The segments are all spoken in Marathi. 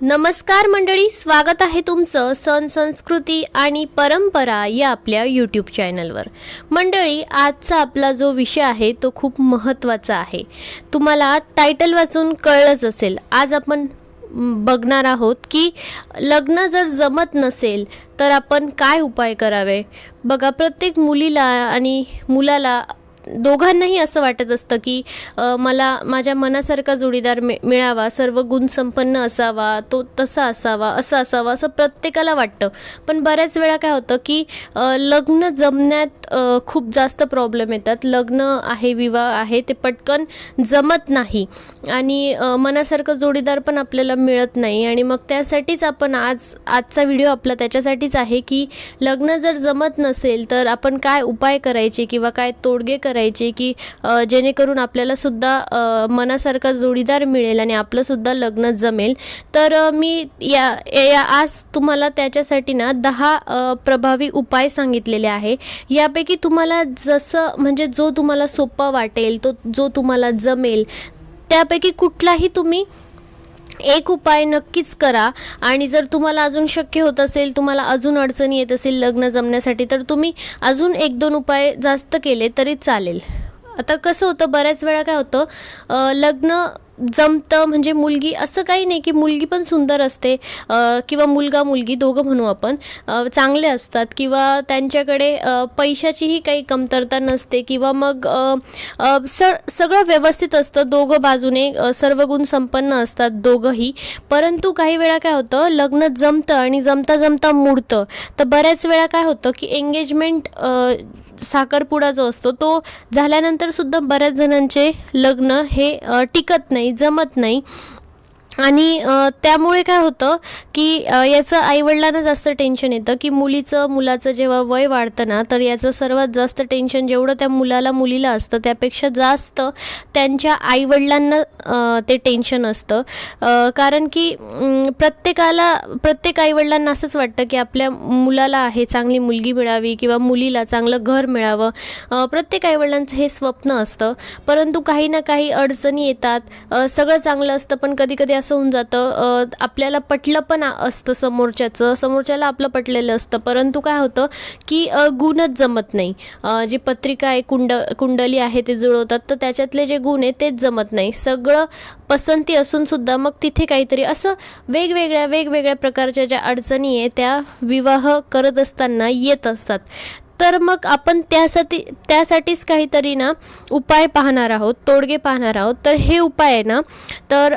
नमस्कार मंडळी स्वागत आहे तुमचं सण संस्कृती आणि परंपरा या आपल्या यूट्यूब चॅनलवर मंडळी आजचा आपला जो विषय आहे तो खूप महत्त्वाचा आहे. तुम्हाला टायटल वाचून कळलंच असेल. आज आपण बघणार आहोत की लग्न जर जमत नसेल तर आपण काय उपाय करावे? बघा प्रत्येक मुलीला आणि मुलाला दोघांनाही असं वाटत असतं की मला माझ्या मनासारखा जोडीदार मि मिळावा सर्व गुणसंपन्न असावा तो तसा असावा असं असावा असं प्रत्येकाला वाटतं. पण बऱ्याच वेळा काय होतं की लग्न जमण्यात खूप जास्त प्रॉब्लेम येतात. लग्न आहे विवाह आहे ते पटकन जमत नाही. आणि मनासारखं जोडीदार पण आपल्याला मिळत नाही. आणि मग त्यासाठीच आपण आज आजचा व्हिडिओ आपला त्याच्यासाठीच आहे की लग्न जर जमत नसेल तर आपण काय उपाय करायचे किंवा काय तोडगे करायचे करायचे की जेणेकरून आपल्यालासुद्धा मनासारखा जोडीदार मिळेल आणि आपलंसुद्धा लग्न जमेल. तर मी या या आज तुम्हाला त्याच्यासाठी ना दहा प्रभावी उपाय सांगितलेले आहे. यापैकी तुम्हाला जसं म्हणजे जो तुम्हाला सोपा वाटेल तो जो तुम्हाला जमेल त्यापैकी कुठलाही तुम्ही एक उपाय नक्कीच करा. आणि जर तुम्हाला अजून शक्य होत असेल तुम्हाला अजून अडचणी येत असेल लग्न जमण्यासाठी तर तुम्ही अजून एक दोन उपाय जास्त केले तरी चालेल. आता कसं होतं बऱ्याच वेळा काय होतं लग्न जमतं म्हणजे मुलगी असं काही नाही की मुलगी पण सुंदर असते किंवा मुलगा मुलगी दोघं म्हणू आपण. चांगले असतात किंवा त्यांच्याकडे पैशाचीही काही कमतरता नसते किंवा मग स सगळं व्यवस्थित असतं. दोघं बाजूने सर्व गुण संपन्न असतात दोघंही. परंतु काही वेळा काय होतं लग्न जमतं आणि जमता जमता मुडतं. तर बऱ्याच वेळा काय होतं की एंगेजमेंट साखरपुडा जो असतो तो झाल्यानंतर सुद्धा बऱ्याच जणांचे लग्न हे टिकत नाही. जमत नाही. आणि त्यामुळे काय होतं की याचं आईवडिलांना जास्त टेन्शन येतं की मुलीचं मुलाचं जेव्हा वय वाढतं ना तर याचं सर्वात जास्त टेन्शन जेवढं त्या मुलाला मुलीला असतं त्यापेक्षा जास्त त्यांच्या आईवडिलांना ते टेन्शन असतं. कारण की प्रत्येकाला प्रत्येक आईवडिलांना असंच वाटतं की आपल्या मुलाला आहे चांगली मुलगी मिळावी किंवा मुलीला चांगलं घर मिळावं. प्रत्येक आईवडिलांचं हे स्वप्न असतं. परंतु काही ना काही अडचणी येतात. सगळं चांगलं असतं पण कधी कधी असं होऊन जातं. आपल्याला पटलं पण असतं समोरच्याचं. समोरच्याला आपलं पटलेलं असतं. परंतु काय होतं की गुणच जमत नाही. जी पत्रिका आहे कुंड कुंडली आहे ते जुळवतात तर त्याच्यातले जे गुण आहे तेच जमत नाही. सगळं पसंती असूनसुद्धा मग तिथे काहीतरी असं वेगवेगळ्या वेगवेगळ्या प्रकारच्या ज्या अडचणी आहे त्या विवाह करत असताना येत असतात. तर मग आपण त्यासाठी त्यासाठीच काहीतरी ना उपाय पाहणार आहोत तोडगे पाहणार आहोत. तर हे उपाय आहे ना तर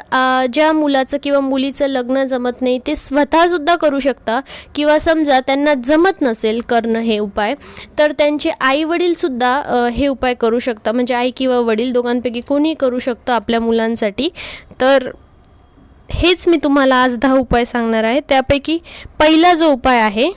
ज्या मुलाचं किंवा मुलीचं लग्न जमत नाही ते स्वतःसुद्धा करू शकता. किंवा समजा त्यांना जमत नसेल करणं हे उपाय तर त्यांचे आई वडीलसुद्धा हे उपाय करू शकता. म्हणजे आई किंवा वडील दोघांपैकी कोणीही करू शकतं आपल्या मुलांसाठी. तर हेच मी तुम्हाला आज दहा उपाय सांगणार आहे. त्यापैकी पहिला जो उपाय आहे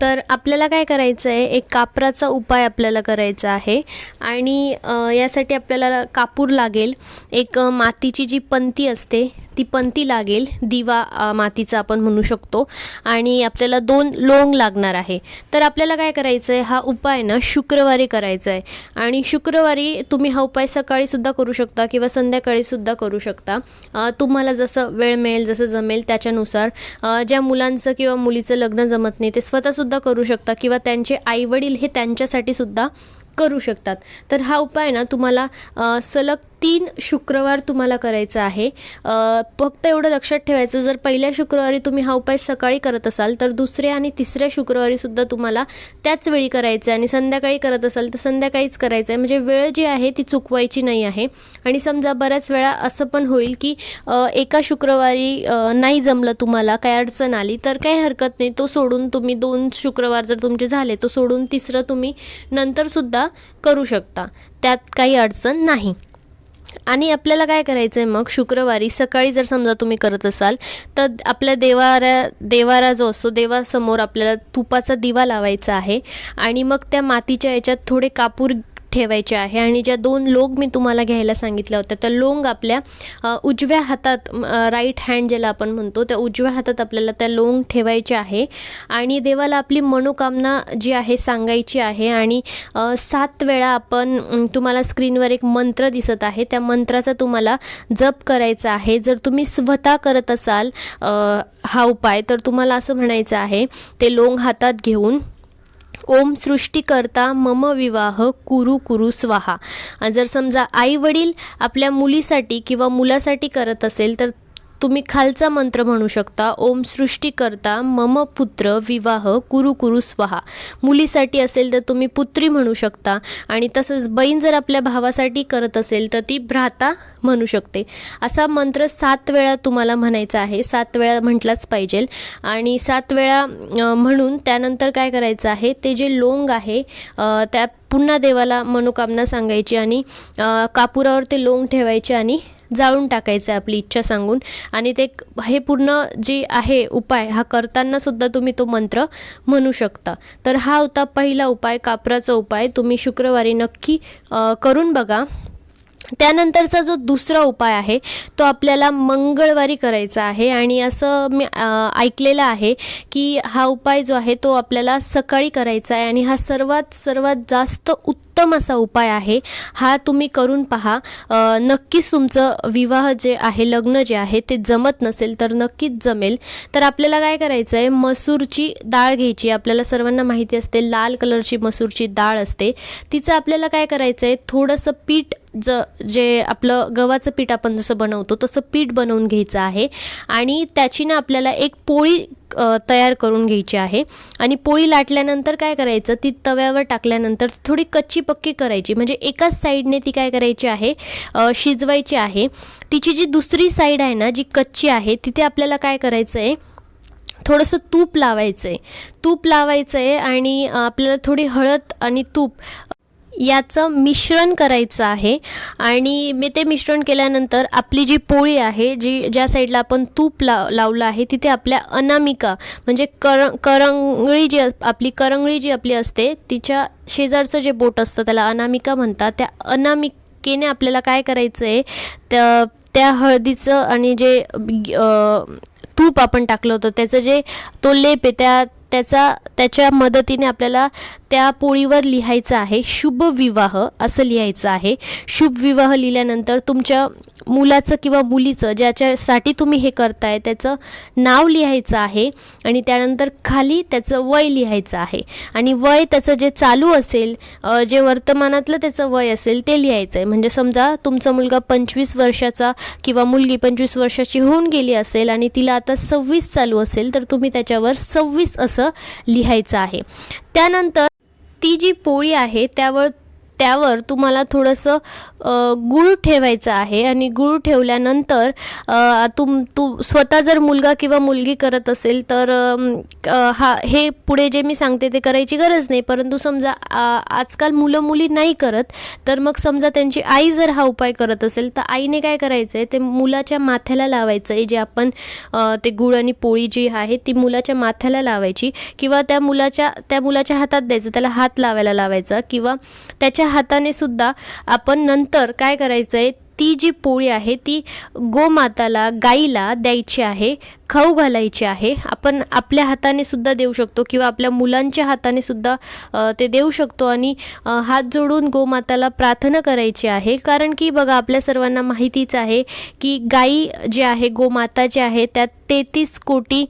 तर आपल्याला काय करायचं आहे एक कापराचा उपाय आपल्याला करायचा आहे. आणि यासाठी आपल्याला कापूर लागेल. एक मातीची जी पंती असते ती पंती लागेल. दिवा मातीचा आपण म्हणू शकतो. आणि आपल्याला दोन लोंग लागणार आहे. तर आपल्याला काय करायचं आहे हा उपाय ना शुक्रवारी करायचा आहे आणि शुक्रवारी तुम्ही हा उपाय सकाळीसुद्धा करू शकता किंवा संध्याकाळीसुद्धा करू शकता. तुम्हाला जसं वेळ मिळेल जसं जमेल त्याच्यानुसार ज्या मुलांचं किंवा मुलीचं लग्न जमत नाही ते स्वतःसुद्धा सुद्धा करू शकता किंवा त्यांचे आईवडील हे त्यांच्यासाठी सुद्धा करू शकतात. तर हा उपाय ना तुम्हाला सलग तीन शुक्रवार तुम्हाला करायचा आहे. फक्त एवढं लक्षात ठेवायचं जर पहिल्या शुक्रवारी तुम्ही हा उपाय सकाळी करत असाल तर दुसऱ्या आणि तिसऱ्या शुक्रवारी सुद्धा तुम्हाला त्याच वेळी करायचं आहे आणि संध्याकाळी करत असाल तर संध्याकाळीच करायचं आहे म्हणजे वेळ जी आहे ती चुकवायची नाही आहे. आणि समजा बऱ्याच वेळा असं पण होईल की एका शुक्रवारी नाही जमलं तुम्हाला काय अडचण आली तर काही हरकत नाही. तो सोडून तुम्ही दोन शुक्रवार जर तुमचे झाले तो सोडून तिसरं तुम्ही नंतरसुद्धा करू शकता. त्यात काही अडचण नाही. आणि आपल्याला काय करायचं आहे मग? शुक्रवारी सकाळी जर समजा तुम्ही करत असाल तर आपल्या देवाऱ्या देवारा जो असतो देवासमोर आपल्याला तुपाचा दिवा लावायचा आहे. आणि मग त्या मातीच्या याच्यात थोडे कापूर ठेवायचे आहे. आणि ज्या दोन लोंग मी तुम्हाला घ्यायला सांगितल्या होत्या त्या लोंग आपल्या उजव्या हातात राईट हँड ज्याला आपण म्हणतो त्या उजव्या हातात आपल्याला त्या लोंग ठेवायचे आहे. आणि देवाला आपली मनोकामना जी आहे सांगायची आहे. आणि सात वेळा आपण तुम्हाला स्क्रीनवर एक मंत्र दिसत आहे. त्या मंत्राचा तुम्हाला जप करायचा आहे. जर तुम्ही स्वतः करत असाल हा उपाय तर तुम्हाला असं म्हणायचं आहे ते लोंग हातात घेऊन ओम सृष्टीकर्ता मम विवाह कुरु कुरु स्वाहा. जर समजा आई वडील आपल्या मुलीसाठी किंवा मुलासाठी करत असेल तर तुम्ही खालचा मंत्र म्हणू शकता ओम सृष्टीकर्ता मम पुत्र विवाह कुरु कुरु स्वाहा. मुलीसाठी असेल तर तुम्ही पुत्री म्हणू शकता आणि तसंच बहीण जर आपल्या भावासाठी करत असेल तर ती भ्राता म्हणू शकते. असा मंत्र सात वेळा तुम्हाला म्हणायचा आहे. सात वेळा म्हटलाच पाहिजे. आणि सात वेळा म्हणून त्यानंतर काय करायचं आहे? ते जे लोंग आहे त्या पुन्हा देवाला मनोकामना सांगायची आणि कापुरावर ते लोंग ठेवायचे आणि जाळून टाकायचं आहे आपली इच्छा सांगून. आणि ते हे पूर्ण जे आहे उपाय हा करताना सुद्धा तुम्ही तो मंत्र म्हणू शकता. तर हा होता पहिला उपाय कापराचा उपाय. तुम्ही शुक्रवारी नक्की करून बघा. त्यानंतरचा जो दुसरा उपाय आहे तो आपल्याला मंगळवारी करायचा आहे. आणि असं मी ऐकलेलं आहे की हा उपाय जो आहे तो आपल्याला सकाळी करायचा आहे. आणि हा सर्वात सर्वात जास्त उत्तम असा उपाय आहे. हा तुम्ही करून पहा. नक्कीच तुमचं विवाह जे आहे लग्न जे आहे ते जमत नसेल तर नक्कीच जमेल. तर आपल्याला काय करायचं आहे मसूरची डाळ घ्यायची. आपल्याला सर्वांना माहिती असते लाल कलरची मसूरची डाळ असते. तिचं आपल्याला काय करायचं आहे थोडंसं पीठ ज जे आपलं गव्हाचं पीठ आपण जसं बनवतो तसं पीठ बनवून घ्यायचं आहे. आणि त्याची ना आपल्याला एक पोळी तयार करून घ्यायची आहे. आणि पोळी लाटल्यानंतर काय करायचं? ती तव्यावर टाकल्यानंतर थोडी कच्ची पक्की करायची. म्हणजे एकाच साईडने ती काय करायची आहे? शिजवायची आहे. तिची जी दुसरी साईड आहे ना जी कच्ची आहे तिथे आपल्याला काय करायचं आहे थोडंसं तूप लावायचं आहे तूप लावायचं आहे आणि आपल्याला थोडी हळद आणि तूप याचं मिश्रण करायचं आहे. आणि मी ते मिश्रण केल्यानंतर आपली जी पोळी आहे जी ज्या साईडला आपण तूप लाव लावलं आहे तिथे आपल्या अनामिका म्हणजे कर करंगळी जी अस- आपली करंगळी जी आपली असते तिच्या शेजारचं जे बोट असतं त्याला अनामिका म्हणतात. त्या अनामिकेने आपल्याला काय करायचं आहे त्या त्या हळदीचं आणि जे तूप आपण टाकलं होतं त्याचं जे तो लेप आहे त्या त्याचा त्याच्या मदतीने आपल्याला त्या पोळीवर लिहायचं आहे शुभ विवाह असं लिहायचं आहे. शुभ विवाह लिहिल्यानंतर तुमच्या मुलाचं किंवा मुलीचं ज्याच्यासाठी तुम्ही हे करताय त्याचं नाव लिहायचं आहे आणि त्यानंतर खाली त्याचं वय लिहायचं आहे. आणि वय त्याचं जे चालू असेल जे वर्तमानातलं त्याचं वय असेल ते लिहायचं आहे म्हणजे समजा तुमचा मुलगा पंचवीस वर्षाचा किंवा मुलगी पंचवीस वर्षाची होऊन गेली असेल आणि तिला आता सव्वीस चालू असेल तर तुम्ही त्याच्यावर सव्वीस असं लिहायचं आहे. त्यानंतर ती जी पोळी आहे त्यावर त्यावर तुम्हाला थोडंसं गूळ ठेवायचं आहे आणि गूळ ठेवल्यानंतर तुम तू स्वतः जर मुलगा किंवा मुलगी करत असेल तर हा हे पुढे जे मी सांगते ते करायची गरज नाही. परंतु समजा आजकाल मुलं मुली नाही करत तर मग समजा त्यांची आई जर हा उपाय करत असेल तर आईने काय करायचं आहे ते मुलाच्या माथ्याला लावायचं आहे जे आपण ते गुळ आणि पोळी जी आहे ती मुलाच्या माथ्याला लावायची किंवा त्या मुलाच्या त्या मुलाच्या हातात द्यायचं त्याला हात लावायला लावायचा किंवा त्याच्या हाताने सुद्धा आपण नंतर काय करायचं आहे? ती जी पोळी आहे ती गोमाताला गाईला द्यायची आहे खाऊ घालायची आहे. आपण आपल्या हाताने सुद्धा देऊ शकतो किंवा आपल्या मुलांच्या हाताने सुद्धा ते देऊ शकतो आणि हात जोडून गोमाताला प्रार्थना करायची आहे. कारण की बघा आपल्या सर्वांना माहितीच आहे की गाई जे आहे गोमाता जे आहे त्यात तेहतीस कोटी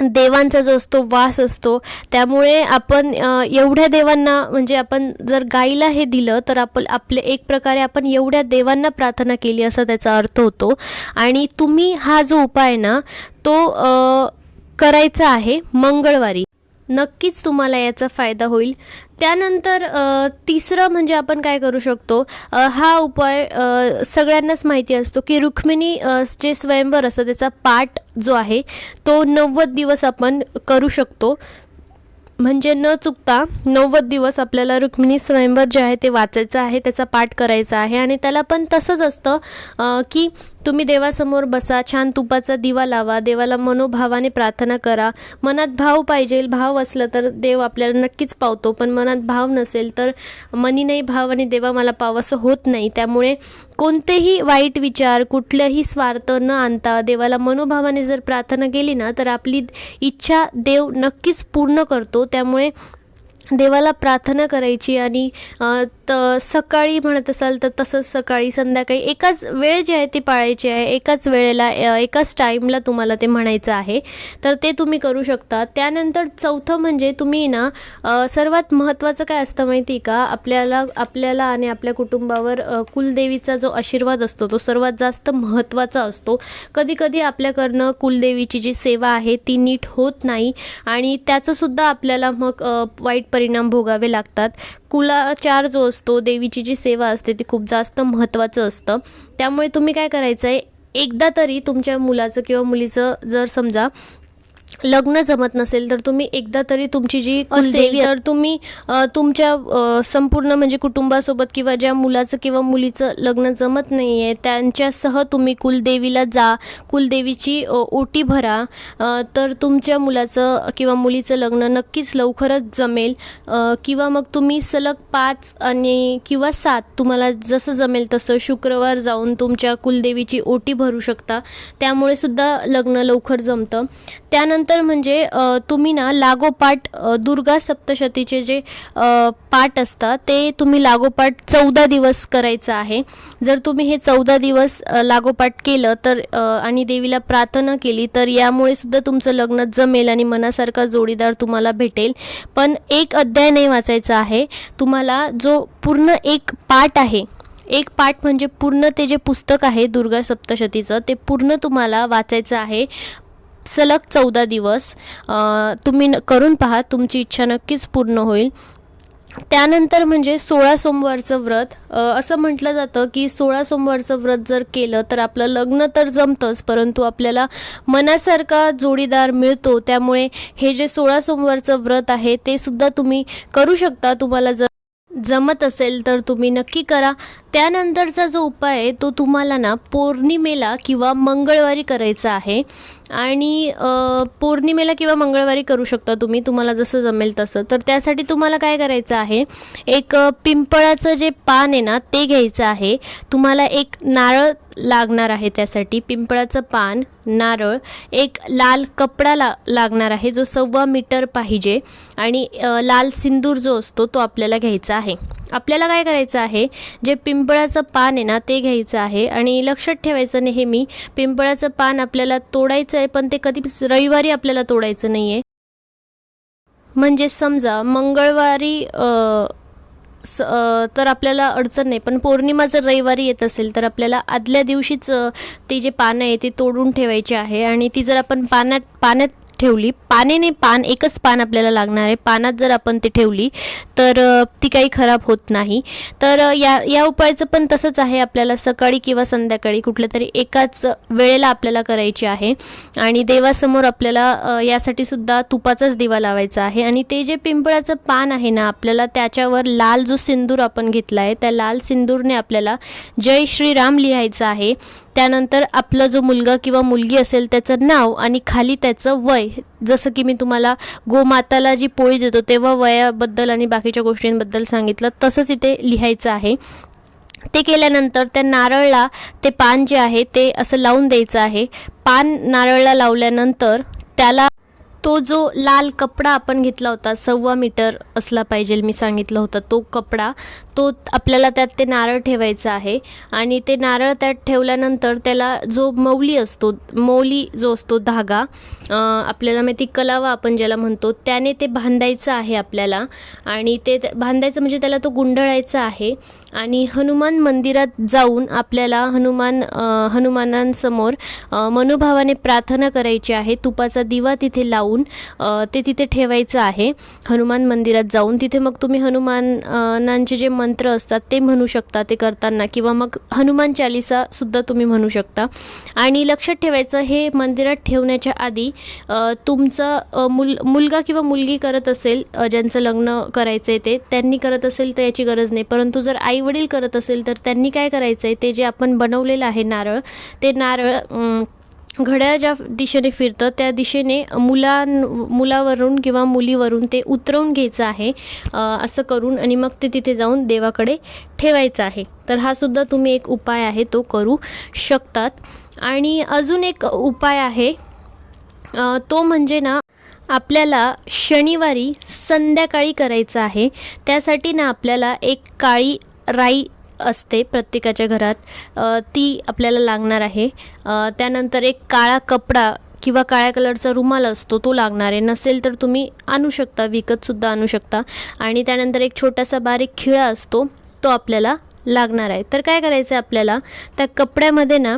देवांचा जो असतो वास असतो त्यामुळे आपण एवढ्या देवांना म्हणजे आपण जर गाईला हे दिलं तर आपण आपले एक प्रकारे आपण एवढ्या देवांना प्रार्थना केली असा त्याचा अर्थ होतो. आणि तुम्ही हा जो उपाय आहे ना तो अ, करायचा आहे मंगळवारी. नक्कीच तुम्हाला याचा फायदा होईल. त्यानंतर तिसरं म्हणजे आपण काय करू शकतो हा उपाय सगळ्यांनाच माहिती असतो की रुक्मिणी जे स्वयंवर असतं त्याचा पाठ जो आहे तो नव्वद दिवस आपण करू शकतो. म्हणजे न चुकता नव्वद दिवस आपल्याला रुक्मिणी स्वयंवर जे आहे ते वाचायचं आहे त्याचा पाठ करायचा आहे आणि त्याला पण तसंच असतं की तुम्ही देवासमोर बसा छान तुपाचा दिवा लावा देवाला मनोभावाने प्रार्थना करा. मनात भाव पाहिजे भाव असलं तर देव आपल्याला नक्कीच पावतो पण मनात भाव नसेल तर मनी नाही भाव आणि देवा मला पाव असं होत नाही. त्यामुळे कोणतेही वाईट विचार कुठलंही स्वार्थ न आणता देवाला मनोभावाने जर प्रार्थना केली ना तर आपली इच्छा देव नक्कीच पूर्ण करतो. त्यामुळे देवाला प्रार्थना करायची आणि तर सकाळी म्हणत असाल तर तसंच सकाळी संध्याकाळी एकाच वेळ जी आहे ती पाळायची आहे. एकाच वेळेला एकाच टाईमला तुम्हाला ते म्हणायचं आहे. तर ते तुम्ही करू शकता. त्यानंतर चौथं म्हणजे तुम्ही ना सर्वात महत्त्वाचं काय असतं माहिती आहे का? आपल्याला आपल्याला आणि आपल्या कुटुंबावर कुलदेवीचा जो आशीर्वाद असतो तो सर्वात जास्त महत्त्वाचा असतो. कधीकधी आपल्याकडनं कुलदेवीची जी सेवा आहे ती नीट होत नाही आणि त्याचंसुद्धा आपल्याला मग वाईट परिणाम भोगावे लागतात. कुलाचार जो असतो देवीची जी सेवा असते ती खूप जास्त महत्त्वाचं असतं. त्यामुळे तुम्ही काय करायचं आहे एकदा तरी तुमच्या मुलाचं किंवा मुलीचं जर समजा लग्न जमत नसेल तर तुम्ही एकदा तरी तुमची जी असेल तर तुम्ही तुमच्या संपूर्ण म्हणजे कुटुंबासोबत किंवा ज्या मुलाचं किंवा मुलीचं लग्न जमत नाही आहे त्यांच्यासह तुम्ही कुलदेवीला जा कुलदेवीची ओटी भरा तर तुमच्या मुलाचं किंवा मुलीचं लग्न नक्कीच लवकरच जमेल. किंवा मग तुम्ही सलग पाच आणि किंवा सात तुम्हाला जसं जमेल तसं शुक्रवार जाऊन तुमच्या कुलदेवीची ओटी भरू शकता. त्यामुळे सुद्धा लग्न लवकर जमतं. त्यानंतर म्हणजे तुम्ही ना लागोपाठ दुर्गा सप्तशतीचे जे पाठ असतात ते तुम्ही लागोपाठ चौदा दिवस करायचं आहे. जर तुम्ही हे चौदा दिवस लागोपाठ केलं तर आणि देवीला प्रार्थना केली तर यामुळे सुद्धा तुमचं लग्न जमेल आणि मनासारखा जोडीदार तुम्हाला भेटेल. पण एक अध्याय नाही वाचायचा आहे. तुम्हाला जो पूर्ण एक पाठ आहे एक पाठ म्हणजे पूर्ण ते जे पुस्तक आहे दुर्गा सप्तशतीचं ते पूर्ण तुम्हाला वाचायचं आहे. सलग चौदा दिवस तुम्ही न- करून पहा तुमची इच्छा नक्कीच पूर्ण होईल. त्यानंतर म्हणजे सोळा सोमवारचं व्रत असं म्हटलं जातं की सोळा सोमवारचं व्रत जर केलं तर आपलं लग्न तर जमतंच परंतु आपल्याला मनासारखा जोडीदार मिळतो. त्यामुळे हे जे सोळा सोमवारचं व्रत आहे ते सुद्धा तुम्ही करू शकता. तुम्हाला जर जमत असेल तर तुम्ही नक्की करा. त्यानंतरचा जो उपाय आहे तो तुम्हाला ना पौर्णिमेला किंवा मंगळवारी करायचा आहे. आणि पौर्णिमेला किंवा मंगळवारी करू शकता तुम्ही तुम्हाला जसं जमेल तसं. तर त्यासाठी तुम्हाला काय करायचं आहे एक पिंपळाचं जे पान आहे ना ते घ्यायचं आहे. तुम्हाला एक नारळ लागणार आहे त्यासाठी पिंपळाचं पान नारळ. एक लाल कपडा ला लागणार आहे जो सव्वा मीटर पाहिजे. आणि लाल सिंदूर जो असतो तो आपल्याला घ्यायचा आहे. आपल्याला काय करायचं आहे? जे पिंपळाचं पान आहे ना ते घ्यायचं आहे. आणि लक्षात ठेवायचं नेहमी पिंपळाचं पान आपल्याला तोडायचं आहे पण ते कधी रविवारी आपल्याला तोडायचं नाही आहे म्हणजे समजा मंगळवारी स तर आपल्याला अडचण नाही. पण पौर्णिमा जर रविवारी येत असेल तर आपल्याला आदल्या दिवशीच ते जे पानं आहे ते तोडून ठेवायचे आहे. आणि ती जर आपण पाण्यात पाण्यात ठेवली. पानेने पान एकच पान आपल्याला लागणार आहे. पानात जर आपण ते ठेवली तर ती काही खराब होत नाही. तर या या उपायाचं पण तसंच आहे आपल्याला सकाळी किंवा संध्याकाळी कुठल्या तरी एकाच वेळेला आपल्याला करायची आहे. आणि देवासमोर आपल्याला यासाठी सुद्धा तुपाचाच दिवा लावायचा आहे. आणि ते जे पिंपळाचं पान आहे ना आपल्याला त्याच्यावर लाल जो सिंदूर आपण घेतला आहे त्या लाल सिंदूरने आपल्याला जय श्रीराम लिहायचं आहे. त्यानंतर आपला जो मुलगा किंवा मुलगी असेल त्याचं नाव आणि खाली त्याचं वय जसं की मी तुम्हाला गोमाताला जी पोळी देतो तेव्हा वयाबद्दल आणि बाकीच्या गोष्टींबद्दल सांगितलं तसंच इथे लिहायचं आहे. ते केल्यानंतर त्या नारळला ते पान जे आहे ते असं लावून द्यायचं आहे. पान नारळला लावल्यानंतर त्याला तो जो लाल कपडा आपण घेतला होता सव्वा मीटर असला पाहिजे मी सांगितलं होतं तो कपडा तो आपल्याला त्यात ते नारळ ठेवायचा आहे आणि ते नारळ त्यात ठेवल्यानंतर त्याला जो मौली असतो मौली जो असतो धागा आपल्याला माहिती कलावा आपण ज्याला म्हणतो त्याने ते बांधायचं आहे आपल्याला आणि ते- बांधायचं म्हणजे त्याला तो गुंडळायचा आहे. आणि हनुमान मंदिरात जाऊन आपल्याला हनुमान हनुमानांसमोर मनोभावाने प्रार्थना करायची आहे. तुपाचा दिवा तिथे लावून ते तिथे ठेवायचं आहे. हनुमान मंदिरात जाऊन तिथे मग तुम्ही हनुमानांचे जे मंत्र असतात ते म्हणू शकता ते करताना किंवा मग हनुमान चालिसासुद्धा तुम्ही म्हणू शकता. आणि लक्षात ठेवायचं हे मंदिरात ठेवण्याच्या आधी तुमचं मुल मुलगा किंवा मुलगी करत असेल ज्यांचं लग्न करायचं आहे ते त्यांनी करत असेल तर याची गरज नाही. परंतु जर आई वडील करत असेल तर त्यांनी काय करायचं आहे ते जे आपण बनवलेलं आहे नारळ ते नारळ घड्याळ ज्या दिशेने फिरतं त्या दिशेने मुलां मुलावरून किंवा मुलीवरून ते उतरवून घ्यायचं आहे असं करून आणि मग ते तिथे जाऊन देवाकडे ठेवायचं आहे. तर हा सुद्धा तुम्ही एक उपाय आहे तो करू शकतात. आणि अजून एक उपाय आहे तो म्हणजे ना आपल्याला शनिवारी संध्याकाळी करायचं आहे. त्यासाठी ना आपल्याला एक काळी राई असते प्रत्येकाच्या घरात. ती आपल्याला लागणार आहे. त्यानंतर एक काळा कपडा किंवा काळ्या कलरचा रुमाल असतो तो लागणार आहे. नसेल तर तुम्ही आणू शकता विकतसुद्धा आणू शकता. आणि त्यानंतर एक छोटासा बारीक खिळा असतो तो आपल्याला लागणार आहे. तर काय करायचं आहे आपल्याला? त्या कपड्यामध्ये ना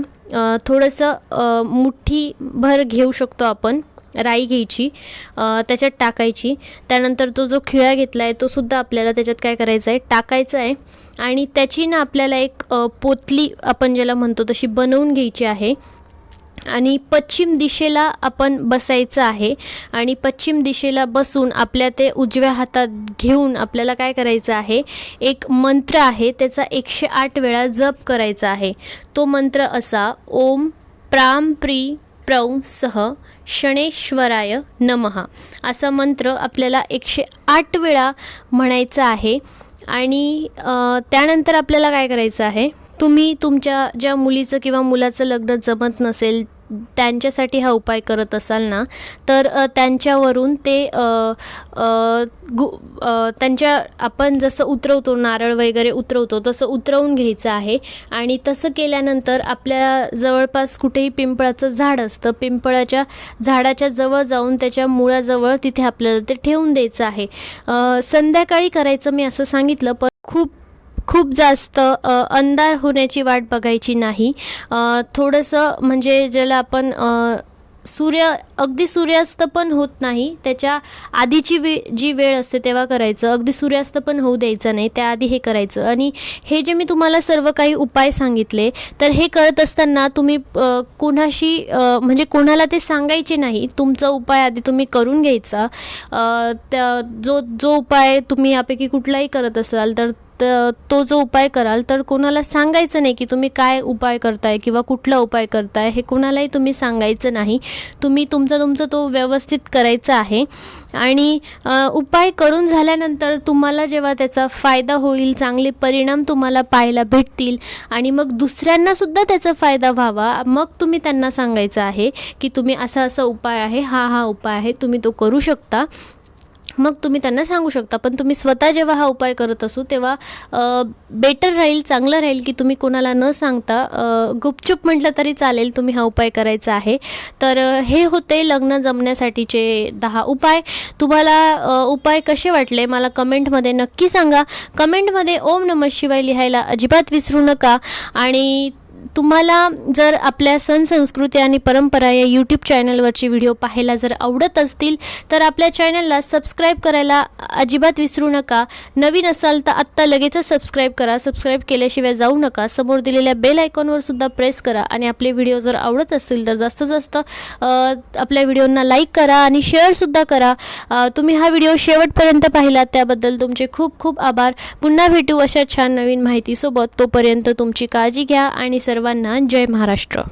थोडंसं मुठ्ठी भर घेऊ शकतो आपण राई घ्यायची त्याच्यात टाकायची. त्यानंतर तो जो खिळा घेतला आहे तो सुद्धा आपल्याला त्याच्यात काय करायचं आहे टाकायचं आहे आणि त्याची ना आपल्याला एक पोतली आपण ज्याला म्हणतो तशी बनवून घ्यायची आहे. आणि पश्चिम दिशेला आपण बसायचं आहे आणि पश्चिम दिशेला बसून आपल्या ते उजव्या हातात घेऊन आपल्याला काय करायचं आहे? एक मंत्र आहे त्याचा एकशे आठ वेळा जप करायचा आहे. तो मंत्र असा ओम प्राम प्री प्रौ सह शणेश्वराय नमहा असा मंत्र आपल्याला एकशे आठ वेळा म्हणायचा आहे. आणि त्यानंतर आपल्याला काय करायचं आहे? तुम्ही तुमच्या ज्या मुलीचं किंवा मुलाचं लग्न जमत नसेल त्यांच्यासाठी हा उपाय करत असाल ना तर त्यांच्यावरून ते गु त्यांच्या आपण जसं उतरवतो नारळ वगैरे उतरवतो तसं उतरवून घ्यायचं आहे. आणि तसं केल्यानंतर आपल्या जवळपास कुठेही पिंपळाचं झाड असतं पिंपळाच्या झाडाच्या जवळ जाऊन त्याच्या मुळाजवळ तिथे आपल्याला ते ठेवून द्यायचं आहे. संध्याकाळी करायचं मी असं सांगितलं पण खूप खूप जास्त अंधार होण्याची वाट बघायची नाही. थोडंसं म्हणजे ज्याला आपण सूर्य अगदी सूर्यास्त पण होत नाही. त्याच्या आधीची वे जी वेळ असते तेव्हा करायचं. अगदी सूर्यास्त पण होऊ द्यायचं नाही. त्याआधी हे करायचं. आणि हे जे मी तुम्हाला सर्व काही उपाय सांगितले तर हे करत असताना तुम्ही कोणाशी म्हणजे कोणाला ते सांगायचे नाही. तुमचा उपाय आधी तुम्ही करून घ्यायचा. त्या जो जो उपाय तुम्ही यापैकी कुठलाही करत असाल तर तर तो जो उपाय कराल तर कोणाला सांगायचं नाही की तुम्ही काय उपाय करताय किंवा कुठला उपाय करताय हे कोणालाही तुम्ही सांगायचं नाही. तुम्ही तुमचा तुमचा तो व्यवस्थित करायचा आहे. आणि उपाय करून झाल्यानंतर तुम्हाला जेव्हा त्याचा फायदा होईल चांगले परिणाम तुम्हाला पाहायला भेटतील आणि मग दुसऱ्यांनासुद्धा त्याचा फायदा व्हावा मग तुम्ही त्यांना सांगायचं आहे की तुम्ही असा असा उपाय आहे हा हा उपाय आहे तुम्ही तो करू शकता. मग तुम्ही त्यांना सांगू शकता. पण तुम्ही स्वतः जेव्हा हा उपाय करत असू तेव्हा बेटर राहील चांगलं राहील की तुम्ही कोणाला न सांगता गुपचूप म्हटलं तरी चालेल तुम्ही हा उपाय करायचा आहे. तर हे होते लग्न जमण्यासाठीचे दहा उपाय. तुम्हाला उपाय कसे वाटले? मला कमेंटमध्ये नक्की सांगा. कमेंटमध्ये ओम नमः शिवाय लिहायला अजिबात विसरू नका. आणि तुम्हाला जर आपल्या सण संस्कृती आणि परंपरा या यूट्यूब चॅनलवरची व्हिडिओ पाहायला जर आवडत असतील तर आपल्या चॅनलला सबस्क्राईब करायला अजिबात विसरू नका. नवीन असाल तर आत्ता लगेचच सबस्क्राईब करा. सबस्क्राईब केल्याशिवाय जाऊ नका. समोर दिलेल्या बेल आयकॉनवर सुद्धा प्रेस करा आणि आपले व्हिडिओ जर आवडत असतील तर जास्तीत जास्त आपल्या व्हिडिओंना लाईक करा आणि शेअरसुद्धा करा. तुम्ही हा व्हिडिओ शेवटपर्यंत पाहिला त्याबद्दल तुमचे खूप खूप आभार. पुन्हा भेटू अशा छान नवीन माहितीसोबत. तोपर्यंत तुमची काळजी घ्या आणि सर्वांना जय महाराष्ट्र.